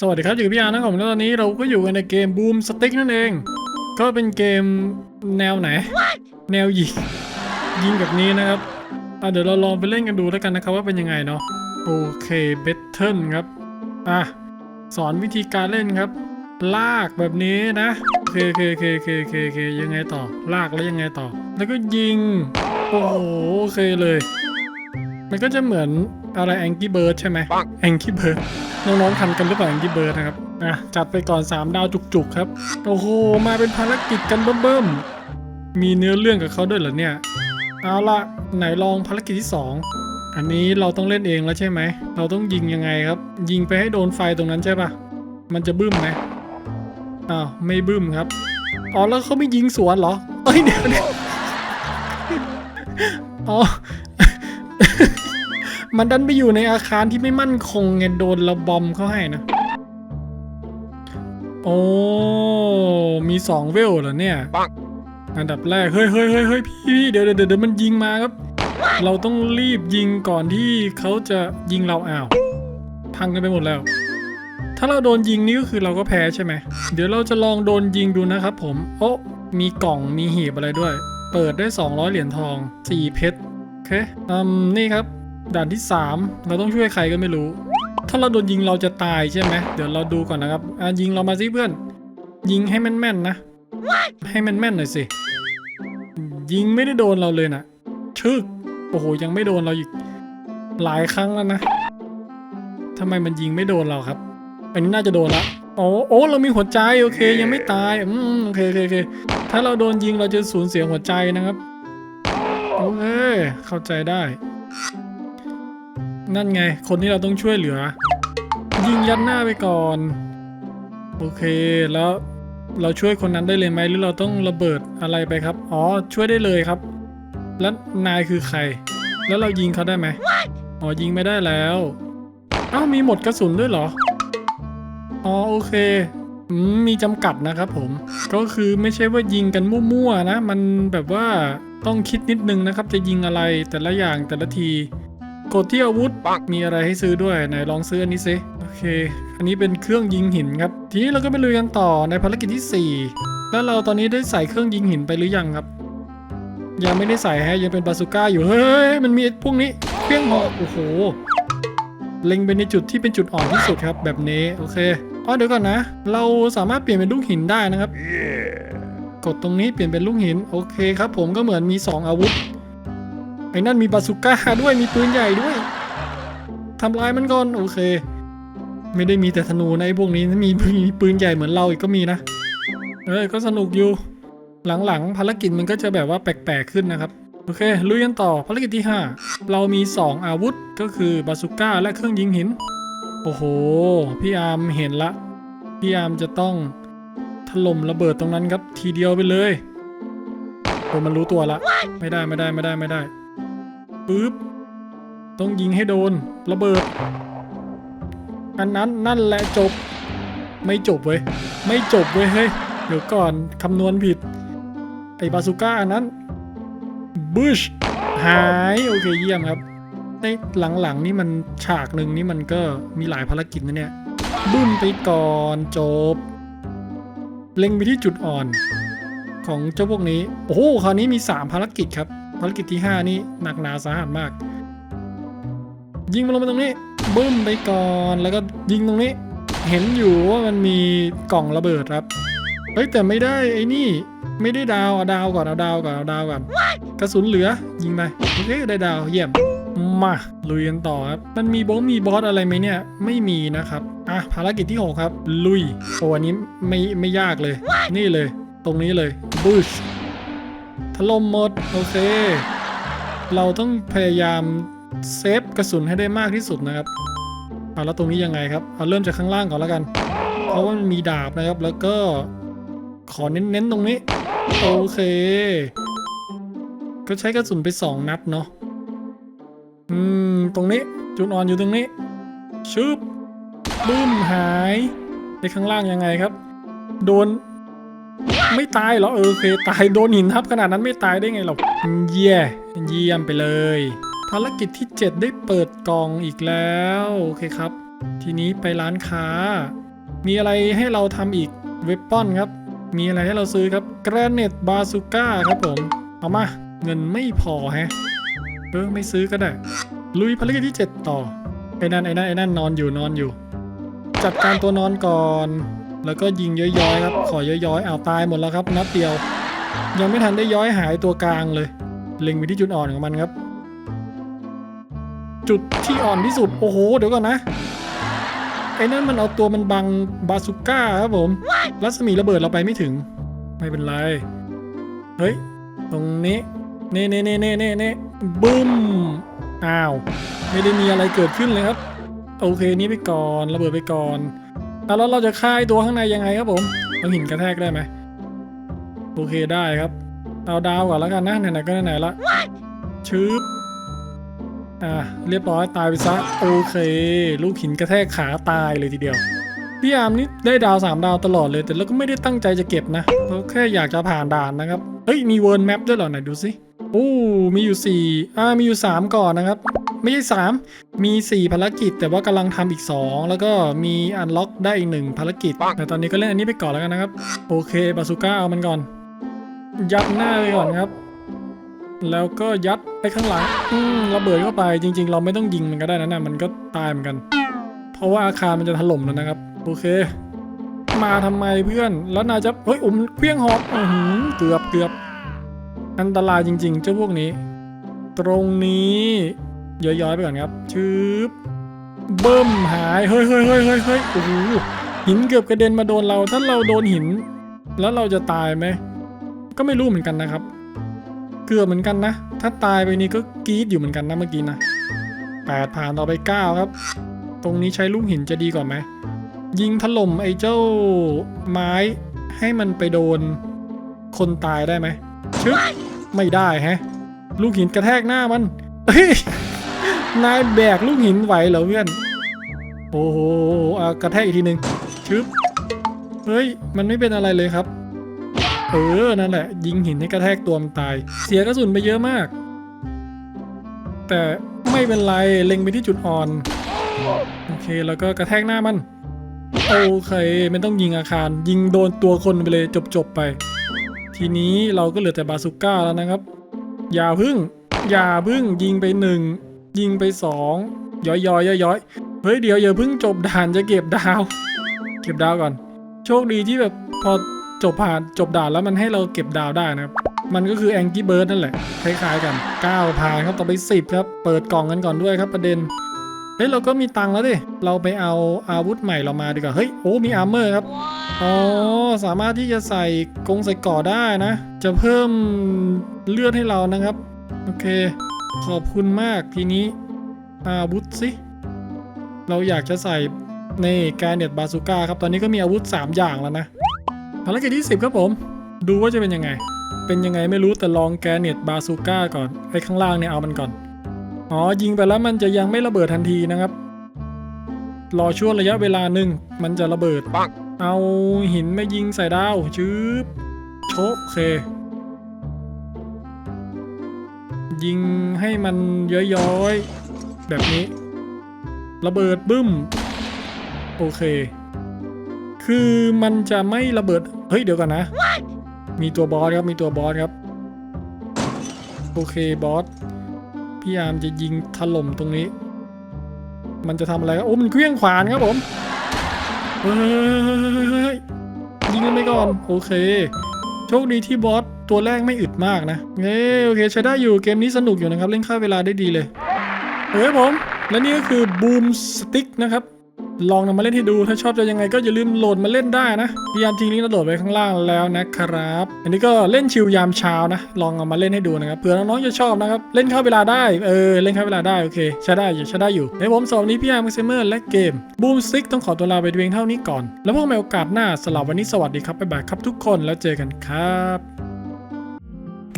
สวัสดีครับอยู่กับพี่อาร์นะครับผมแล้วตอนนี้เราก็อยู่กันในเกมบูมสติ๊กนั่นเอง ก็เป็นเกมแนวไหน แนวยิงยิงแบบนี้นะครับอะเดี๋ยวเราลองไปเล่นกันดูแล้วกันนะครับว่าเป็นยังไงเนาะโอเคเบทเทิลครับอะสอนวิธีการเล่นครับ ลากแบบนี้นะโอเคโอเคโอเคโอเคโอเคโอเคยังไงต่อ ลากแล้วยังไงต่อ แล้วก็ยิงโอ้โหโอเคเลย มันก็จะเหมือนอะไรแองกี้เบิร์ดใช่ไหมแองกี้เบิร์ด น้องๆทันกันหรือเปล่าแองกี้เบิร์ดนะครับอะจัดไปก่อน 3 ดาวจุกๆครับ โอ้โห มาเป็นภารกิจกันเบิ่มๆ มีเนื้อเรื่องกับเขาด้วยเหรอเนี่ย เอาละไหนลองภารกิจที่ 2 อันนี้เราต้องเล่นเองแล้วใช่ไหม เราต้องยิงยังไงครับ ยิงไปให้โดนไฟตรงนั้นใช่ปะมันจะบึ้มไหมอ้าวไม่บึ้มครับ อ๋อแล้วเขาไม่ยิงสวนเหรอเอ้ยเดี๋ยวเดี๋ยวอ๋อ มันดันไปอยู่ในอาคารที่ไม่มั่นคงไงโดนระบอมเขาให้นะ โอ้ มีสองเวลเหรอเนี่ยปังอันดับแรก เฮ้ยเฮ้ยเฮ้ยเฮ้ยพี่เดี๋ยวเดี๋ยวเดี๋ยวมันยิงมาครับ เราต้องรีบยิงก่อนที่เขาจะยิงเราอ้าว พังกันไปหมดแล้ว ถ้าเราโดนยิงนี่ก็คือเราก็แพ้ใช่ไหม เดี๋ยวเราจะลองโดนยิงดูนะครับผม โอ้มีกล่องมีหีบอะไรด้วย เปิดได้ 200 เหรียญทอง 4 เพชร โอเค อืม นี่ครับ ด่านที่ 3 เราต้องช่วยใครก็ไม่รู้ ถ้าเราโดนยิงเราจะตายใช่ไหมเดี๋ยวเราดูก่อนนะครับอะยิงเรามาสิเพื่อน ยิงให้แม่นๆนะ ให้แม่นๆหน่อยสิ ยิงไม่ได้โดนเราเลยนะชึกโอ้โหยังไม่โดนเราอีกหลายครั้งแล้วนะทำไมมันยิงไม่โดนเราครับ อันนี้น่าจะโดนละโอ้โอ้เรามีหัวใจโอเค ยังไม่ตายอืมโอเคโอเคโอเคถ้าเราโดนยิงเราจะสูญเสียหัวใจนะครับโอเคเข้าใจได้ นั่นไง คนที่เราต้องช่วยเหลือ ยิงยัดหน้าไปก่อน โอเคแล้วเราช่วยคนนั้นได้เลยไหมหรือเราต้องระเบิดอะไรไปครับ อ๋อช่วยได้เลยครับ แล้วนายคือใคร แล้วเรายิงเขาได้ไหมอ๋อยิงไม่ได้แล้วเอ้ามีหมดกระสุนด้วยเหรอ อ๋อโอเคอืมมีจำกัดนะครับผม ก็คือไม่ใช่ว่ายิงกันมั่วๆนะ มันแบบว่าต้องคิดนิดนึงนะครับ จะยิงอะไรแต่ละอย่างแต่ละที กดที่อาวุธปังมีอะไรให้ซื้อด้วยไหนลองซื้ออันนี้สิโอเค อันนี้เป็นเครื่องยิงหินครับ ทีนี้เราก็ไปลุยกันต่อในภารกิจที่ 4 แล้วเราตอนนี้ได้ใส่เครื่องยิงหินไปหรือยังครับ ยังไม่ได้ใส่ฮะยังเป็นบาซูก้าอยู่เฮ้ยมันมีพวกนี้เพี้ยงหอกโอ้โหเล็งไปในจุดที่เป็นจุดอ่อนที่สุดครับ แบบนี้โอเคอ๋อเดี๋ยวก่อนนะ เราสามารถเปลี่ยนเป็นลูกหินได้นะครับกดตรงนี้เปลี่ยนเป็นลูกหินโอเคครับ ผมก็เหมือนมี 2 อาวุธไอ้นั่นมีบาซูก้าด้วยมีปืนใหญ่ด้วยทำลายมันก่อนโอเค ไม่ได้มีแต่ธนูในะไอ้พวกนี้มีมีปืนใหญ่เหมือนเราอีกก็มีนะเออก็สนุกอยู่ หลังๆภารกิจมันก็จะแบบว่าแปลกๆขึ้นนะครับ โอเคลุยกันต่อภารกิจที่ 5 เรามี 2 อาวุธก็คือบาซูก้าและเครื่องยิงหิน โอ้โห พี่อาร์มเห็นละ พี่อาร์มจะต้องถล่มระเบิดตรงนั้นครับ ทีเดียวไปเลยโอ้มันรู้ตัวละ ไม่ได้ไม่ได้ไม่ได้ไม่ได้ ปึ๊บต้องยิงให้โดนระเบิด อันนั้นนั่นแหละจบ ไม่จบเว้ย ไม่จบเว้ยเฮ้ย เดี๋ยวก่อนคำนวณผิด ไอ้บาซูก้าอันนั้นบูชหาย โอเคเยี่ยมครับในหลังๆนี่มันฉากหนึ่งนี่มันก็มีหลายภารกิจนะเนี่ยบึ้มไปก่อนจบ เล็งไปที่จุดอ่อน ของเจ้าพวกนี้ โอ้โหคราวนี้มี 3 ภารกิจครับ ภารกิจที่ 5 นี่หนักหนาสาหัสมาก ยิงมันลงไปตรงนี้บึ้มไปก่อนแล้วก็ยิงตรงนี้ เห็นอยู่ว่ามันมีกล่องระเบิดครับเฮ้ยแต่ไม่ได้ไอ้นี่ไม่ได้ดาวเอาดาวก่อนเอาดาวก่อนเอาดาวก่อนกระสุนเหลือยิงไปโอเคได้ดาวเยี่ยมมาลุยกันต่อครับมันมีบงมีบอสอะไรไหมเนี่ยไม่มีนะครับอะภารกิจที่6ครับ ลุยโอ้อันนี้ไม่ไม่ยากเลย นี่เลย ตรงนี้เลยบูช ถล่มหมด โอเค เราต้องพยายามเซฟกระสุนให้ได้มากที่สุดนะครับเอาแล้วตรงนี้ยังไงครับเอาเริ่มจากข้างล่างก่อนแล้วกัน เพราะว่ามันมีดาบนะครับ แล้วก็ขอเน้นๆตรงนี้ โอเค ก็ใช้กระสุนไปสองนัดเนาะอืม ตรงนี้จุดอ่อนอยู่ตรงนี้ชึบบึ้มหายในข้างล่างยังไงครับ โดน ไม่ตายเหรอเออโอเคตายโดนหินทับขนาดนั้นไม่ตายได้ไงหรอกเยี่ยเยี่ยมไปเลย ภารกิจที่ 7 ได้เปิดกล่องอีกแล้วโอเคครับ ทีนี้ไปร้านค้า มีอะไรให้เราทำอีกเวปอนครับ มีอะไรให้เราซื้อครับแกรเนตบาซูก้าครับผม เอามา เงินไม่พอแฮะเออไม่ซื้อก็ได้ ลุยภารกิจที่ 7 ต่อไอ้นั่นไอ้นั่นไอ้นั่นนอนอยู่นอนอยู่ จัดการตัวนอนก่อน แล้วก็ยิงย้อยๆครับ ขอย้อยๆเอาวตายหมดแล้วครับนัดเดียว ยังไม่ทันได้ย้อยหายตัวกลางเลย เล็งไปที่จุดอ่อนของมันครับ จุดที่อ่อนที่สุด โอ้โห เดี๋ยวก่อนนะ ไอ้นั่นมันเอาตัวมันบังบาซูก้าครับผม รัศมีระเบิดเราไปไม่ถึง ไม่เป็นไร เฮ้ย ตรงนี้เน่เน่เน่เน่เน่เน่บึ้ม อ้าว ไม่ได้มีอะไรเกิดขึ้นเลยครับ โอเค นี่ไปก่อน ระเบิดไปก่อน แล้วเราจะฆ่าไอ้ตัวข้างในยังไงครับผมเอาหินกระแทกได้ไหมโอเคได้ครับ เอาดาวก่อนแล้วกันนะไหนๆก็ไหนๆละชืบอะเรียบร้อยตายไปซะโอเค ลูกหินกระแทกขาตายเลยทีเดียวพี่อามนี่ได้ดาวสามดาวตลอดเลยแต่เราก็ไม่ได้ตั้งใจจะเก็บนะเราแค่อยากจะผ่านด่านนะครับ เฮ้ย มีเวิร์นแมปด้วยเหรอไหนดูสิโอ้มีอยู่สี่อ่า มีอยู่สามก่อนนะครับ ไม่ใช่สามมีสี่ภารกิจ แต่ว่ากำลังทำอีกสองแล้วก็มีอันล็อกได้อีกหนึ่งภารกิจ แต่ตอนนี้ก็เล่นอันนี้ไปก่อนแล้วกันนะครับ โอเค บาซูก้าเอามันก่อน ยัดหน้าไปก่อนครับ แล้วก็ยัดไปข้างหลัง อืมระเบิดเข้าไป จริง ๆ เราไม่ต้องยิงมันก็ได้นะนะมันก็ตายเหมือนกัน เพราะว่าอาคารมันจะถล่มแล้วนะครับ โอเค มาทำไมเพื่อน แล้วนายจะ เฮ้ยอุ้มเครื่องหอกอือหือเกือบ เกือบอันตรายจริง ๆ เจ้าพวกนี้ ตรงนี้ย้อยๆไปก่อนครับชืบเบิ่มหายเฮ้ยเฮ้ยเฮ้ยเฮ้ยเฮ้ยโอ้โหหินเกือบกระเด็นมาโดนเราถ้าเราโดนหิน แล้วเราจะตายไหมก็ไม่รู้เหมือนกันนะครับ เกือบเหมือนกันนะ ถ้าตายไปนี่ก็กรี๊ดอยู่เหมือนกันนะเมื่อกี้นะแปดผ่านต่อไปเก้าครับ ตรงนี้ใช้ลูกหินจะดีกว่าไหมยิงถล่มไอ้เจ้าไม้ให้มันไปโดน คนตายได้ไหมชึบไม่ได้แฮะ ลูกหินกระแทกหน้ามันเฮ้ยนายแบกลูกหินไหวเหรอเพื่อน โอ้โหอะกระแทกอีกทีหนึ่งชึบเฮ้ย มันไม่เป็นอะไรเลยครับ เออ นั่นแหละ ยิงหินให้กระแทกตัวมันตาย เสียกระสุนไปเยอะมาก แต่ไม่เป็นไร เล็งไปที่จุดอ่อน โอเค แล้วก็กระแทกหน้ามัน โอเค ไม่ต้องยิงอาคาร ยิงโดนตัวคนไปเลยจบๆไป ทีนี้เราก็เหลือแต่บาซูก้าแล้วนะครับ อย่าพึ่ง อย่าพึ่งยิงไปหนึ่งยิงไปสองย้อยๆย้อยเฮ้ยเดี๋ยวอย่าพึ่งจบด่านจะเก็บดาว เก็บดาวก่อน โชคดีที่แบบพอจบผ่านจบด่านแล้วมันให้เราเก็บดาวได้นะครับ มันก็คือแองกี้เบิร์ดนั่นแหละคล้ายๆกัน 9 ผ่านครับต่อไป 10 ครับ เปิดกล่องกันก่อนด้วยครับประเด็น เฮ้ยเราก็มีตังค์แล้วดิ เราไปเอาอาวุธใหม่เรามาดีกว่า เฮ้ยโอ้มีอาร์เมอร์ครับ อ๋อสามารถที่จะใส่กรงใส่ก่อได้นะ จะเพิ่มเลือดให้เรานะครับ โอเค ขอบคุณมากทีนี้ อาวุธสิเราอยากจะใส่ในแกเน็ตบาซูก้าครับตอนนี้ก็มีอาวุธ 3 อย่างแล้วนะภารกิจที่ 10 ครับผม ดูว่าจะเป็นยังไง เป็นยังไงไม่รู้แต่ลองแกเน็ตบาซูก้าก่อนไอ้ข้างล่างเนี่ยเอามันก่อน อ๋อยิงไปแล้วมันจะยังไม่ระเบิดทันทีนะครับ รอช่วงระยะเวลาหนึ่งมันจะระเบิดเอาหินมายิงใส่ดาวชืบโชะโอเค ยิงให้มันย้อยๆแบบนี้ ระเบิดบึ้ม โอเค คือมันจะไม่ระเบิด เฮ้ยเดี๋ยวก่อนนะ มีตัวบอสครับมีตัวบอสครับ โอเคบอส พี่ยามจะยิงถล่มตรงนี้ มันจะทำอะไรครับโอ้มันเครื่องขวานครับผมเฮ้ยยิงกันไปก่อน โอเค โชคดีที่บอสตัวแรกไม่อึดมากนะเอ้โอเค ใช้ได้อยู่เกมนี้สนุกอยู่นะครับ เล่นค่าเวลาได้ดีเลย เฮ้ยผม และนี่ก็คือบูมสติ๊กนะครับ ลองนำมาเล่นให้ดูถ้าชอบจะยังไงก็อย่าลืมโหลดมาเล่นได้นะพยายามทิ้งลิงก์โหลดไว้ข้างล่างแล้วนะครับ อันนี้ก็เล่นชิลยามเช้านะ ลองเอามาเล่นให้ดูนะครับเผื่อน้องๆจะชอบนะครับเล่นเข้าเวลาได้เออเล่นเข้าเวลาได้โอเคใช้ได้อยู่ใช้ได้อยู่ในผมสอบนี้พี่อาร์มเซมเมอร์และเกมบูมสติ๊กต้องขอตัวลาไปเพียงเท่านี้ก่อน แล้วพบกันใหม่โอกาสหน้าสำหรับวันนี้สวัสดีครับบ๊ายบายครับทุกคนแล้วเจอกันครับ